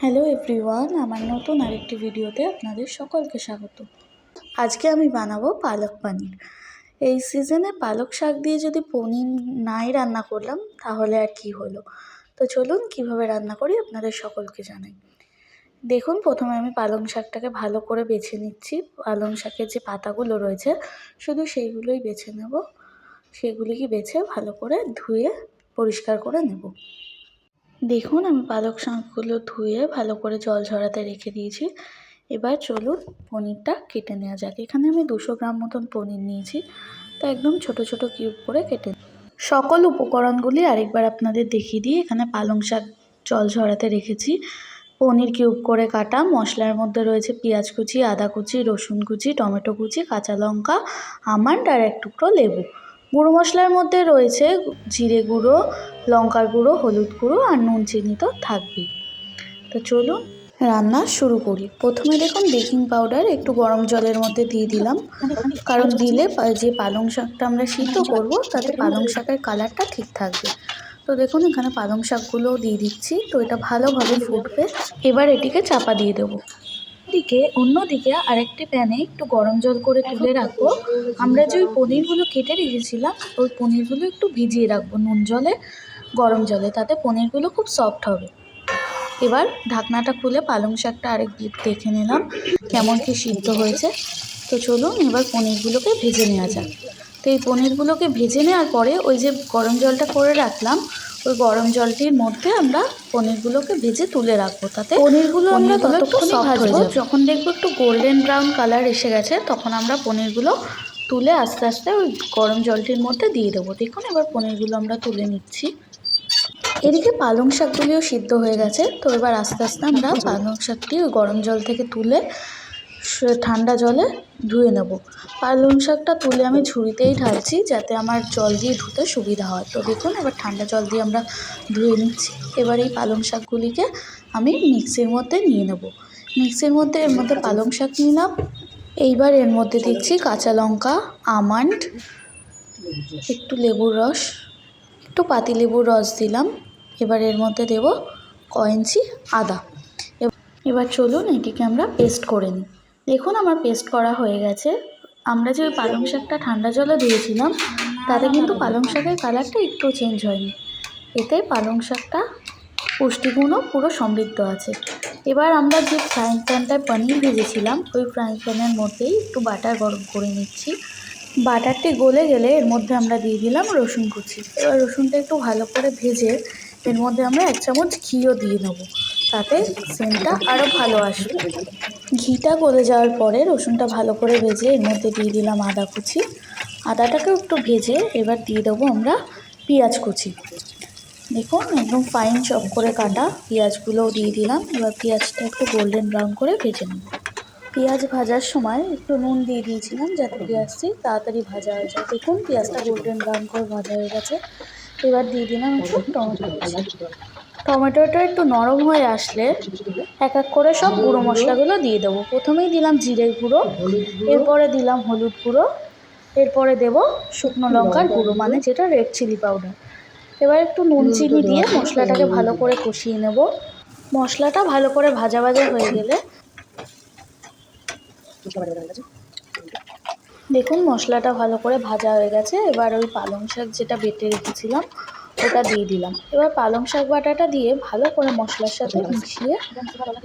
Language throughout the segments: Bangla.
হ্যালো এভরিওয়ান, আমার নতুন আরেকটি ভিডিওতে আপনাদের সকলকে স্বাগত। আজকে আমি বানাবো পালক পানির। এই সিজনে পালক শাক দিয়ে যদি পনির নাই রান্না করলাম, তাহলে আর কি হলো? তো চলুন কীভাবে রান্না করি আপনাদের সকলকে জানাই। দেখুন, প্রথমে আমি পালং শাকটাকে ভালো করে বেছে নিচ্ছি। পালং শাকের যে পাতাগুলো রয়েছে, শুধু সেইগুলোই বেছে নেব। সেগুলিকে বেছে ভালো করে ধুয়ে পরিষ্কার করে নেব। দেখুন, আমি পালক শাকগুলো ধুয়ে ভালো করে জল ঝরাতে রেখে দিয়েছি। এবার চলুন পনিরটা কেটে নেওয়া যাক। এখানে আমি দুশো গ্রাম মতন পনির নিয়েছি। তা একদম ছোট ছোট কিউব করে কেটে সকল উপকরণগুলি আরেকবার আপনাদের দেখিয়ে দিই। এখানে পালং শাক জল ঝরাতে রেখেছি। পনির কিউব করে কাটা। মশলার মধ্যে রয়েছে পেঁয়াজ কুচি, আদা কুচি, রসুন কুচি, টমেটো কুচি, কাঁচা লঙ্কা, আমান্ড আর এক টুকরো লেবু। গুঁড়ো মশলার মধ্যে রয়েছে জিরে গুঁড়ো, লঙ্কার গুঁড়ো, হলুদ গুঁড়ো আর নুন চিনি তো থাকবেই তো চলুন রান্না শুরু করি। প্রথমে দেখুন বেকিং পাউডার একটু গরম জলের মধ্যে দিয়ে দিলাম। কারণ দিলে যে পালং শাকটা আমরা সিদ্ধ করব তাতে পালং শাকের কালারটা ঠিক থাকবে। তো দেখুন এখানে পালং শাকগুলোও দিয়ে দিচ্ছি। তো এটা ভালোভাবে ফুটবে। এবার এটিকে চাপা দিয়ে দেবো। দিকে অন্যদিকে আরেকটি প্যানে একটু গরম জল করে তুলে রাখব। আমরা যে ওই পনিরগুলো কেটে রেখেছিলাম ওই পনিরগুলো একটু ভিজিয়ে রাখব নুন জলে গরম জলে তাতে পনিরগুলো খুব সফট হবে। এবার ঢাকনাটা খুলে পালং শাকটা আরেক দিক দেখে নিলাম কেমন কি সিদ্ধ হয়েছে। তো চলুন এবার পনিরগুলোকে ভেজে নেওয়া যাক। তো এই পনিরগুলোকে ভেজে নেওয়ার পরে ওই যে গরম জলটা করে রাখলাম ওই গরম জলটির মধ্যে আমরা পনিরগুলোকে ভেজে তুলে রাখব। তাতে পনিরগুলো আমরা ততক্ষণই ভাজবো। যখন দেখব একটু গোল্ডেন ব্রাউন কালার এসে গেছে তখন আমরা পনিরগুলো তুলে আস্তে আস্তে ওই গরম জলটির মধ্যে দিয়ে দেবো। দেখুন এবার পনিরগুলো আমরা তুলে নিচ্ছি। এদিকে পালং শাকগুলিও সিদ্ধ হয়ে গেছে। তো এবার আস্তে আস্তে আমরা পালং শাকটি ওই গরম জল থেকে তুলে ঠান্ডা জলে ধুয়ে নেব। পালং শাকটা তুলে আমি ঝুড়িতেই ঢালছি যাতে আমার জল দিয়ে ধুতে সুবিধা হয়। তো দেখুন, এবার ঠান্ডা জল দিয়ে আমরা ধুয়ে নিচ্ছি। এবার এই পালং শাকগুলিকে আমি মিক্সির মধ্যে নিয়ে নেব। মিক্সির মধ্যে এর মধ্যে পালং শাক নিলাম এইবার এর মধ্যে দিচ্ছি কাঁচা লঙ্কা, আমান্ড, একটু লেবুর রস, একটু পাতিলেবুর রস দিলাম। এবার এর মধ্যে দেব কয়েঞ্চি আদা। এবার চলুন এটিকে আমরা পেস্ট করে নিই। দেখুন আমার পেস্ট করা হয়ে গেছে। আমরা যে পালং শাকটা ঠান্ডা জলে দিয়েছিলাম তাতে কিন্তু পালং শাকের কালারটা একটু চেঞ্জ হয়নি। এতে পালং শাকটা পুষ্টিগুণও পুরো সমৃদ্ধ আছে। এবার আমরা যে ফ্রাইং প্যানটায় পনির ভেজেছিলাম, ওই ফ্রাইং প্যানের মধ্যেই একটু বাটার গরম করে নিচ্ছি। বাটারটি গলে গেলে এর মধ্যে আমরা দিয়ে দিলাম রসুন কুচি। এবার রসুনটা একটু ভালো করে ভেজে এর মধ্যে আমরা এক চামচ ঘিও দিয়ে নেব তাতে সেন্টটা আরও ভালো আসবে। ঘিটা গলে যাওয়ার পরে রসুনটা ভালো করে ভেজে এর মধ্যে দিয়ে দিলাম আদা কুচি। আদাটাকেও একটু ভেজে এবার দিয়ে দেবো আমরা পেঁয়াজ কুচি। দেখুন একদম ফাইন চপ করে কাটা পেঁয়াজগুলোও দিয়ে দিলাম। এবার পেঁয়াজটা একটু গোল্ডেন ব্রাউন করে ভেজে নেব। পেঁয়াজ ভাজার সময় একটু নুন দিয়ে দিয়েছিলাম যাতে পেঁয়াজটি তাড়াতাড়ি ভাজা হয়ে যায়। দেখুন পেঁয়াজটা গোল্ডেন ব্রাউন করে ভাজা হয়ে গেছে। এবার দিয়ে দিলাম একটু টমেটো টমেটোটা একটু নরম হয়ে আসলে এক এক করে সব গুঁড়ো মশলাগুলো দিয়ে দেবো। প্রথমেই দিলাম জিরের গুঁড়ো, এরপরে দিলাম হলুদ গুঁড়ো, এরপরে দেব শুকনো লঙ্কার গুঁড়ো মানে যেটা রেড চিলি পাউডার এবার একটু নুন চিনি দিয়ে মশলাটাকে ভালো করে কষিয়ে নেব। মশলাটা ভালো করে ভাজা ভাজা হয়ে গেলে দেখুন মশলাটা ভালো করে ভাজা হয়ে গেছে। এবার ওই পালং শাক যেটা বেটে রেখেছিলাম ওটা দিয়ে দিলাম। এবার পালং শাক বাটাটা দিয়ে ভালো করে মশলার সাথে মিশিয়ে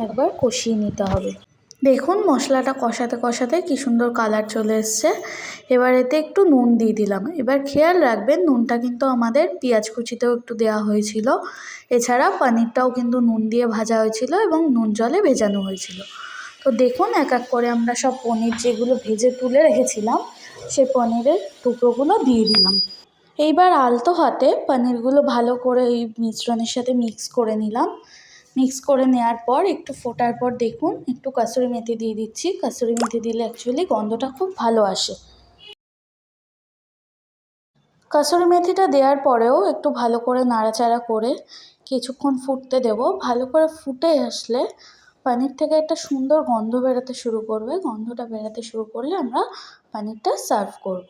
একবার কষিয়ে নিতে হবে। দেখুন মশলাটা কষাতে কষাতে কি সুন্দর কালার চলে এসছে। এবার এতে একটু নুন দিয়ে দিলাম। এবার খেয়াল রাখবেন, নুনটা কিন্তু আমাদের পেঁয়াজ কুচিতেও একটু দেওয়া হয়েছিল। এছাড়া পনিরটাও কিন্তু নুন দিয়ে ভাজা হয়েছিল এবং নুন জলে ভেজানো হয়েছিল। তো দেখুন এক এক করে আমরা সব পনির যেগুলো ভেজে তুলে রেখেছিলাম সেই পনিরের টুকরোগুলো দিয়ে দিলাম। এইবার আলতো হাতে পনিরগুলো ভালো করে এই মিশ্রণের সাথে মিক্স করে নিলাম। মিক্স করে নেওয়ার পর একটু ফোটার পর দেখুন, একটু কাসুরি মেথি দিয়ে দিচ্ছি। কাসুরি মেথি দিলে অ্যাকচুয়ালি গন্ধটা খুব ভালো আসে। কাসুরি মেথিটা দেওয়ার পরেও একটু ভালো করে নাড়াচাড়া করে কিছুক্ষণ ফুটতে দেব। ভালো করে ফুটে আসলে পনির থেকে একটা সুন্দর গন্ধ বেরোতে শুরু করবে। গন্ধটা বেরোতে শুরু করলে আমরা পনিরটা সার্ভ করব।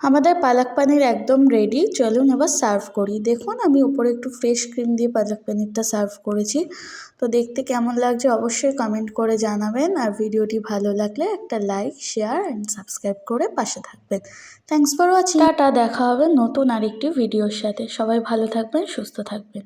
আমাদের পালক পানির একদম রেডি চলুন এবার সার্ভ করি। দেখুন, আমি উপরে একটু ফ্রেশ ক্রিম দিয়ে পালক পানিরটা সার্ভ করেছি। তো দেখতে কেমন লাগছে অবশ্যই কমেন্ট করে জানাবেন। আর ভিডিওটি ভালো লাগলে একটা লাইক শেয়ার অ্যান্ড সাবস্ক্রাইব করে পাশে থাকবেন। থ্যাংকস ফর ওয়াচিং টাটা, দেখা হবে নতুন আরেকটি ভিডিওর সাথে। সবাই ভালো থাকবেন, সুস্থ থাকবেন।